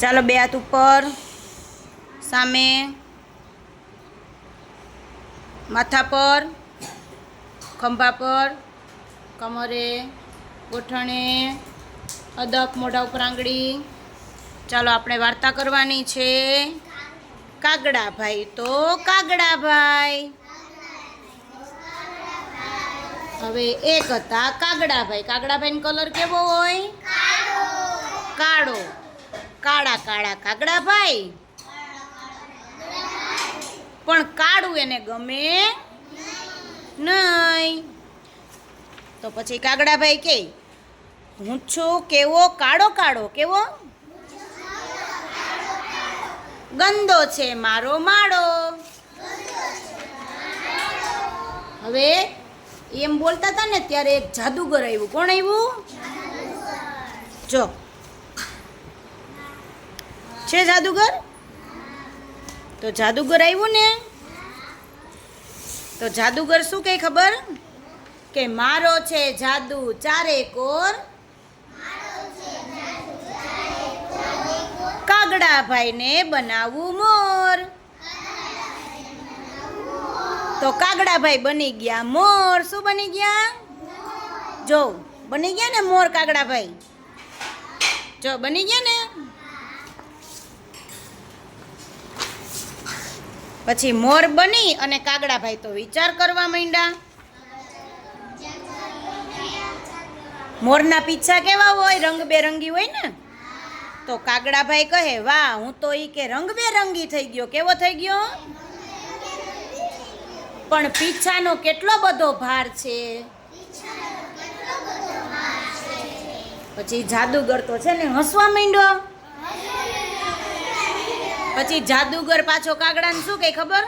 ચાલો બે હાથ ઉપર. સામે. માથા પર. ખંભા પર. કમરે. ગોઠણે. અદક, મોઢા ઉપર આંગળી. ચાલો આપણે વાર્તા કરવાની છે. કાગડાભાઈ તો કાગડાભાઈ હવે એક હતા કાગડાભાઈ કાગડાભાઈનો કલર કેવો હોય? કાળા કાળા કાગડાભાઈ પણ કાળું એને ગમે નહીં. તો પછી કાગડાભાઈ કે હું છું કેવો, કાળો કાળો કેવો? ગંદો છે મારો માળો. હવે એમ બોલતા હતા ને, ત્યારે એક જાદુગર આવ્યું. કોણ આવ્યું? જો છે જાદુગર? તો જાદુગર આવ્યું ને? તો જાદુગર શું કહે ખબર? કે મારો છે જાદુ ચારે કોર કાગડાભાઈને બનાવવું મોર. તો કાગડાભાઈ બની ગયા મોર. શું બની ગયા? જો, બની ગયા ને મોર કાગડાભાઈ? જો, બની ગયા ને? પછી મોર બની અને કાગડાભાઈ તો વિચાર કરવા માંડ્યા. મોરના પીછા કેવા હોય? રંગબેરંગી હોય ને? તો કાગડાભાઈ કહે, વાહ, હું તો ઈ કે રંગબેરંગી થઈ ગયો. કેવો થઈ ગયો? પણ પીછાનો કેટલો બધો ભાર છે. પછી જાદુગર તો છે ને હસવા માંડ્યો. પછી જાદુગર પાછો કાગડાને શું કહે ખબર?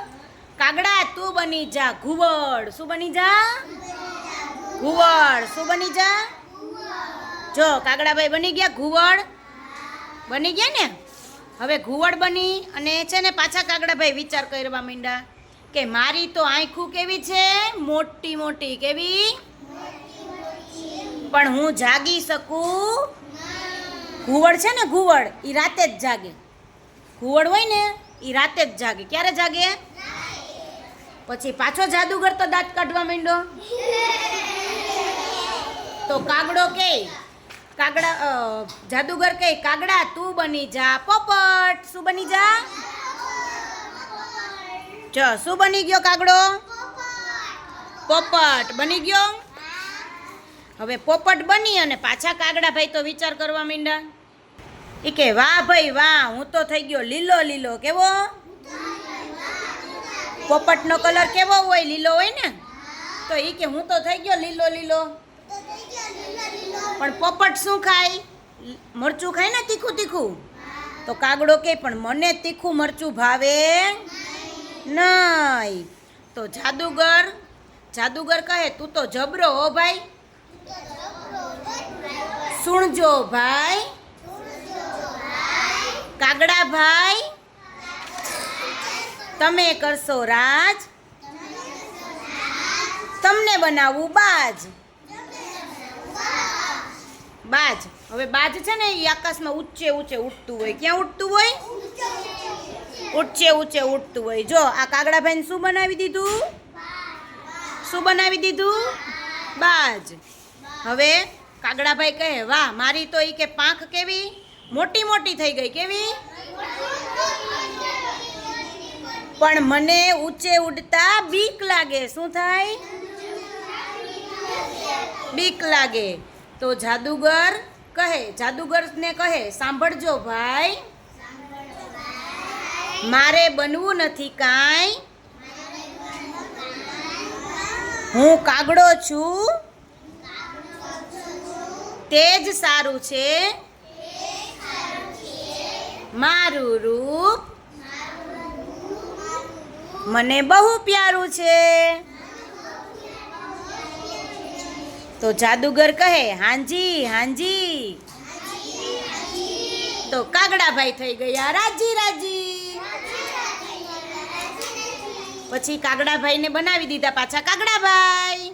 કાગડા, તું બની જા, ઘુવડ. શું બની જા? ઘુવડ. શું બની જા? જો, કાગડાભાઈ બની ગયા, ઘુવડ. બની ગયા ને? હવે ઘુવડ બની અને છે ને પાછા કાગડાભાઈ વિચાર કરવા માંડ્યા કે મારી તો આંખું કેવી છે? મોટી મોટી. કેવી? પણ હું જાગી શકું? ઘુવડ છે ને, ઘુવડ? એ રાતે જ જાગે. ઘુવડ હોય ને એ રાતે જ જાગે. ક્યારે જાગે? પછી પાછો જાદુગર તો દાંત કાઢવા માંડો તો કાગડો કે, કાગડા જાદુગર કે, કાગડા, તું બની જા, પોપટ. શું બની જા? ચ શું બની ગયો કાગડો? પોપટ. બની ગયો? હવે પોપટ બની અને પાછા કાગડા ભાઈ તો વિચાર કરવા માંડ્યા. એ કે વાહ ભાઈ વાહ હું તો થઈ ગયો લીલો લીલો. કેવો? પોપટનો કલર કેવો હોય? લીલો હોય ને? તો એ કે હું તો થઈ ગયો લીલો લીલો. પણ પોપટ શું ખાય? મરચું ખાય ને તીખું તીખું? તો કાગડો કે પણ મને તીખું મરચું ભાવે નહીં તો જાદુગર જાદુગર કહે તું તો જબરો હો ભાઈ. સુણજો ભાઈ. કાગડા ભાઈ? તમે કરશો રાજ? તમને બનાવવું બાજ? બાજ. હવે બાજ છે ને એ આકાશમાં ઊંચે ઊંચે ઉઠતું હોય. ક્યાં ઉઠતું હોય? ઊંચે ઊંચે ઉઠતું હોય. જો, આ કાગડાભાઈને શું બનાવી દીધું? શું બનાવી દીધું? બાજ. હવે કાગડાભાઈ કહે, વાહ, મારી તો એ કે પાંખ કેવી? મોટી મોટી થઈ ગઈ. કેવી? પણ મને ઊંચે ઉડતા બીક લાગે. શું થાય? બીક લાગે. તો જાદુગર કહે, જાદુગરને કહે, સાંભળજો ભાઈ. મારે બનવું નથી કાંઈ. હું કાગડો છું. તે જ સારું છે. મારું રૂપ મને બહુ પ્યારું છે. તો જાદુગર કહે, હાંજી હાંજી. તો કાગડાભાઈ થઈ ગયા. રાજી રાજી. પછી કાગડાભાઈને બનાવી દીધા પાછા કાગડાભાઈ.